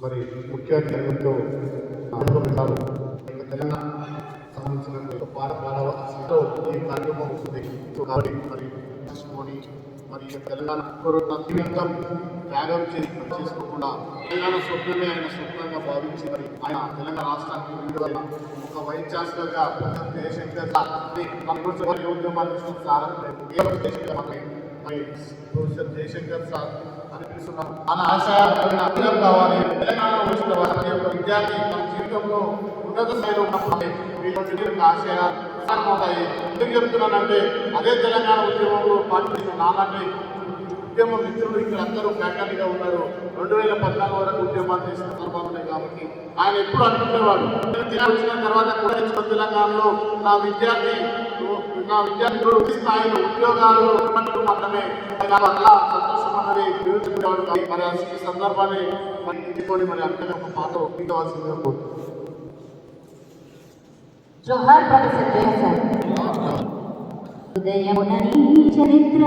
మరి ముఖ్య అతిథులతో అనుభవించారు తెలంగాణ సంబంధించిన ఒక పాట పాడవలసిందో ఈ కార్యక్రమం ఉంటుంది కాబట్టి మరి తీసుకొని మరి తెలంగాణ ఒక్కరు జీవితం త్యాగం చేసి చేసుకోకుండా తెలంగాణ స్వప్నమే ఆయన స్వప్నంగా భావించి మరి ఆయన తెలంగాణ రాష్ట్రానికి ఒక వైస్ ఛాన్సలర్గా జయశంకర్ సార్ ఉద్యమాలు సార్ భవిష్యత్ జయశంకర్ ప్రొఫెసర్ జయశంకర్ సార్ అని మన ఆశ అర్థం కావాలి. తెలంగాణ వచ్చిన వారి యొక్క విద్యార్థి తన జీవితంలో ఉన్నత స్థాయిలో ఉన్నప్పుడు వీళ్ళ యొక్క ఆశయాలు అవుతాయి ఎందుకు చెప్తున్నానంటే అదే తెలంగాణ ఉద్యమంలో పాటించిన నాలాంటి ఉద్యమ మిత్రులు ఇక్కడ అందరూ ఫ్యాకల్టీగా ఉన్నారు. రెండు వేల పద్నాలుగు వరకు ఉద్యమాలు చేసిన సందర్భాలు ఉన్నాయి కాబట్టి ఆయన ఎప్పుడు అనుకునేవాడు. నేను వచ్చిన తర్వాత కూడా ఇచ్చిన తెలంగాణలో నా విద్యార్థి నా విద్యార్థులు స్థాయిలో ఉద్యోగాలు ఉన్నట్టు మాత్రమే వల్ల సంతోషం అన్నది మరి ఈ సందర్భాన్ని మరి తీసుకొని మరి అందరూ ఒక పాట ఒప్పించవలసిందిగా కోరుతున్నాను. జోహార్ ప్రొఫెసర్ జయసర్ ఉదయమున చరిత్ర